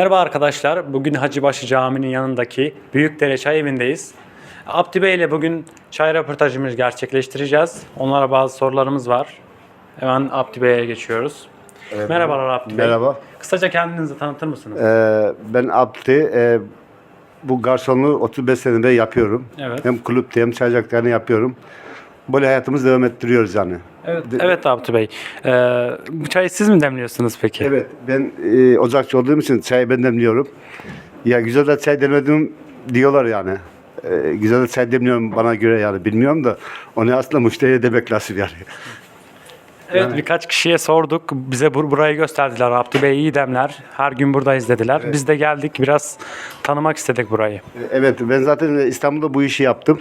Merhaba arkadaşlar. Bugün Hacıbaşı Camii'nin yanındaki Büyükdere Çay Evi'ndeyiz. Abdi Bey ile bugün çay röportajımızı gerçekleştireceğiz. Onlara bazı sorularımız var. Hemen Abdi Bey'e geçiyoruz. Merhabalar Abdi Bey. Merhaba. Kısaca kendinizi tanıtır mısınız? Ee, ben Abdi. Ee, bu garsonluğu 35 senedir yapıyorum. Evet. Hem kulüpte hem çaycaklarını yapıyorum. Böyle hayatımızı devam ettiriyoruz yani. Evet, evet Abdi Bey. Ee, bu çayı siz mi demliyorsunuz peki? Evet, ben e, ocakçı olduğum için çayı ben demliyorum. Ya güzel de çay demledim diyorlar yani. Ee, güzel de çay demliyorum bana göre yani bilmiyorum da onu aslında müşteriye demek lazım yani. Evet birkaç kişiye sorduk. Bize bur- burayı gösterdiler. Abdi Bey iyi demler. Her gün buradayız dediler. Biz de geldik biraz tanımak istedik burayı. Evet, ben zaten İstanbul'da bu işi yaptım.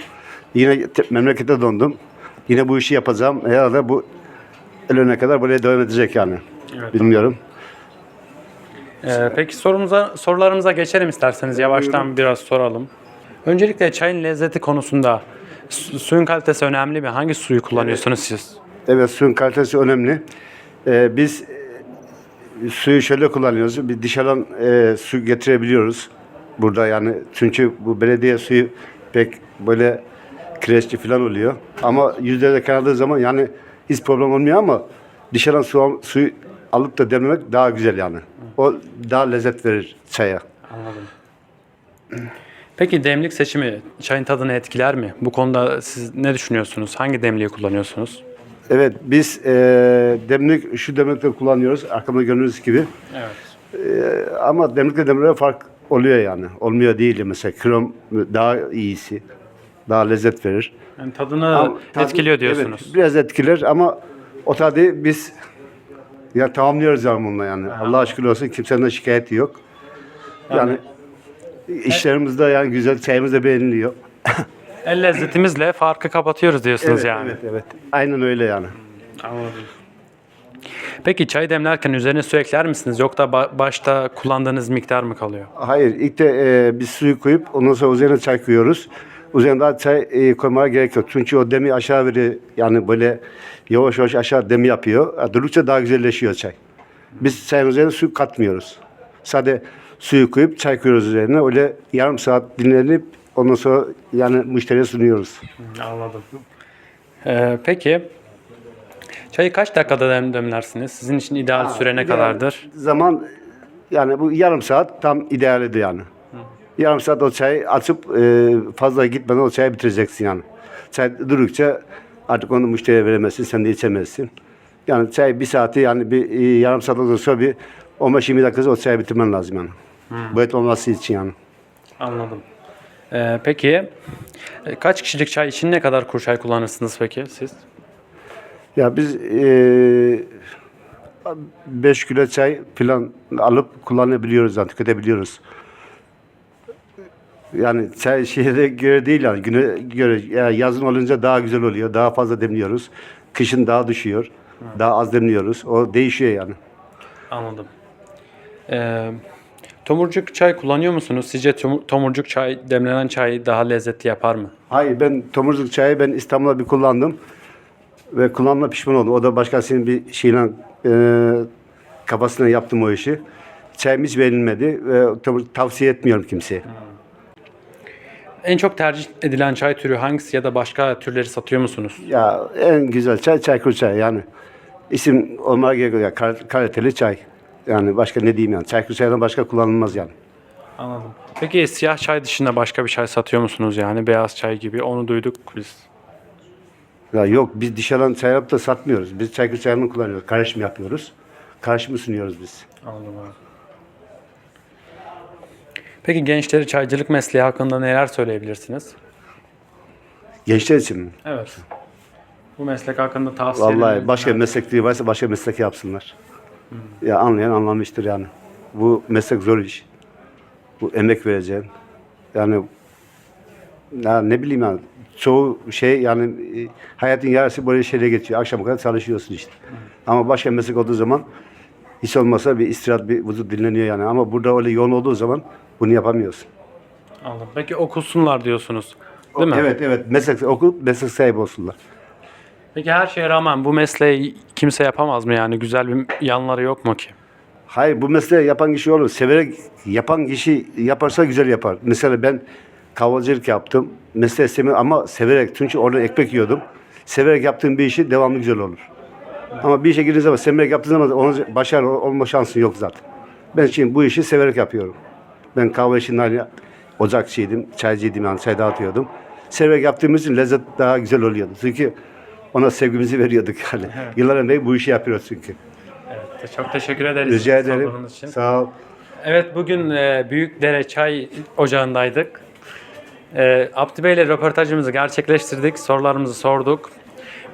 Yine te- memlekete döndüm. Yine bu işi yapacağım. Herhalde bu ölene kadar böyle devam edecek yani. Evet. Bilmiyorum. Ee, peki sorumuza sorularımıza geçelim isterseniz. Yavaştan biraz soralım. Öncelikle çayın lezzeti konusunda su- suyun kalitesi önemli mi? Hangi suyu kullanıyorsunuz siz? Evet, suyun kalitesi önemli. Ee, biz e, suyu şöyle kullanıyoruz. Bir dışarıdan e, su getirebiliyoruz. Burada yani çünkü bu belediye suyu pek böyle kireçli falan oluyor. Ama yüzlerde kaynadığı zaman yani hiç problem olmuyor ama dışarıdan su, al- suyu alıp da demlemek daha güzel yani. O daha lezzet verir çaya. Anladım. Peki demlik seçimi çayın tadını etkiler mi? Bu konuda siz ne düşünüyorsunuz? Hangi demliği kullanıyorsunuz? Evet biz e, demlik şu demlikte kullanıyoruz. Arkamda gördüğünüz gibi. Evet. Ama demlikle demire fark oluyor yani. Olmuyor değil mesela. Krom daha iyisi. Daha lezzet verir. Yani tadını Ama tadı- etkiliyor diyorsunuz. Evet, biraz etkiler ama o tadı biz ya tamamlıyoruz yani bununla yani. Allah şükür olsun kimsenin de şikayeti yok. Yani, işlerimizde yani güzel çayımız da beğeniliyor. El lezzetimizle farkı kapatıyoruz diyorsunuz yani. evet, evet. Aynen öyle yani. Anladım. Peki çay demlerken üzerine su ekler misiniz? Yok da ba- başta kullandığınız miktar mı kalıyor? Hayır, ilk de e, biz suyu koyup ondan sonra üzerine çay koyuyoruz. Üzerine daha çay e, koymaya gerek yok. Çünkü o demi aşağı veriyor. Yani böyle yavaş yavaş aşağı demi yapıyor. Durdukça daha güzelleşiyor çay. Biz çayın üzerine su katmıyoruz. Sade suyu koyup çay koyuyoruz üzerine. Öyle yarım saat dinlenip ondan sonra yani müşteriye sunuyoruz. Anladım. Ee, peki çayı kaç dakikada dem- demlersiniz? Sizin için ideal süre ne ideal kadardır? Zaman yani bu yarım saat tam idealidir yani. Yarım saat o çayı açıp e, fazla gitmeden o çayı bitireceksin yani. Çay durukça artık onu müşteriye veremezsin, sen de içemezsin. Yani çay bir saati yani bir e, yarım saat olursa bir 15-20 dakikada o çayı bitirmen lazım yani. Bu et olması için yani. Anladım. Ee, peki e, kaç kişilik çay için ne kadar kuru çay kullanırsınız peki siz? Ya biz 5 kilo çay falan alıp kullanabiliyoruz yani tüketebiliyoruz. Yani şehre göre değil yani güne göre yani yazın olunca daha güzel oluyor. Daha fazla demliyoruz. Kışın daha düşüyor. Daha az demliyoruz. O değişiyor yani. Anladım. Ee, tomurcuk çay kullanıyor musunuz? Sizce tom- tomurcuk çay, demlenen çay daha lezzetli yapar mı? Hayır ben tomurcuk çayı ben İstanbul'da bir kullandım. Ve kullanma pişman oldum. O da başkasının bir şeyle e, kafasına yaptım o işi. Çayım hiç beğenilmedi ve tavsiye etmiyorum kimseye. En çok tercih edilen çay türü hangisi ya da başka türleri satıyor musunuz? Ya en güzel çay Çaykur çay yani. İsim olmaya gerek yok. Yani kaliteli çay. Yani başka ne diyeyim yani. Çaykur çaydan başka kullanılmaz yani. Anladım. Peki siyah çay dışında başka bir çay satıyor musunuz yani? Beyaz çay gibi. Onu duyduk biz. Ya yok biz dışarıdan çay yapıp da satmıyoruz. Biz Çaykur çayını kullanıyoruz. Karışım yapıyoruz. Karışımı sunuyoruz biz. Anladım abi. Peki gençleri çaycılık mesleği hakkında neler söyleyebilirsiniz? Gençler için mi? Evet. Bu meslek hakkında tavsiyeleriniz Vallahi başka bir meslekliği varsa başka meslek yapsınlar. Ya anlayan anlamıştır yani. Bu meslek zor iş. Bu emek vereceğin. Yani ya ne bileyim yani çoğu şey yani e, hayatın yarısı böyle şeyle geçiyor. Akşama kadar çalışıyorsun işte. Ama başka meslek olduğu zaman hiç olmasa bir istirahat, bir vücut dinleniyor yani. Ama burada öyle yoğun olduğu zaman bunu yapamıyorsun. Anladım. Peki okusunlar diyorsunuz. Değil mi? Evet evet meslek okul meslek sahibi olsunlar. Peki her şeye rağmen bu mesleği kimse yapamaz mı yani? Güzel bir yanları yok mu ki? Hayır bu mesleği yapan kişi olur. Severek yapan kişi yaparsa güzel yapar. Mesela ben kahvaltılık yaptım. Mesleği sevmiyorum ama severek. Çünkü orada ekmek yiyordum. Severek yaptığım bir işi devamlı güzel olur. Ama bir işe girdiğiniz zaman severek yaptığınız zaman onun başarılı olma şansın yok zaten. Ben şimdi bu işi severek yapıyorum. Ben kahve işinin hani ocakçıydım, çaycıydım yani çay dağıtıyordum. Severek yaptığımız için lezzet daha güzel oluyordu. Çünkü ona sevgimizi veriyorduk yani. Yıllar emeği bu işi yapıyoruz çünkü. Evet, çok teşekkür ederiz. Rica ederim. için. Sağ ol. Evet bugün e, Büyükdere Çay Ocağı'ndaydık. E, Abdü Bey ile röportajımızı gerçekleştirdik. Sorularımızı sorduk.